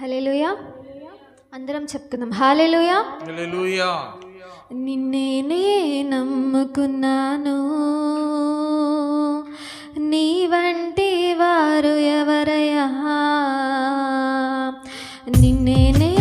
Hallelujah అందరం చెప్పుకుందాం hallelujah హల్లెలూయా. నిన్నేనే నమ్ముకున్నాను. నీ వంటి వారు ఎవరయ్యా? నిన్నేనే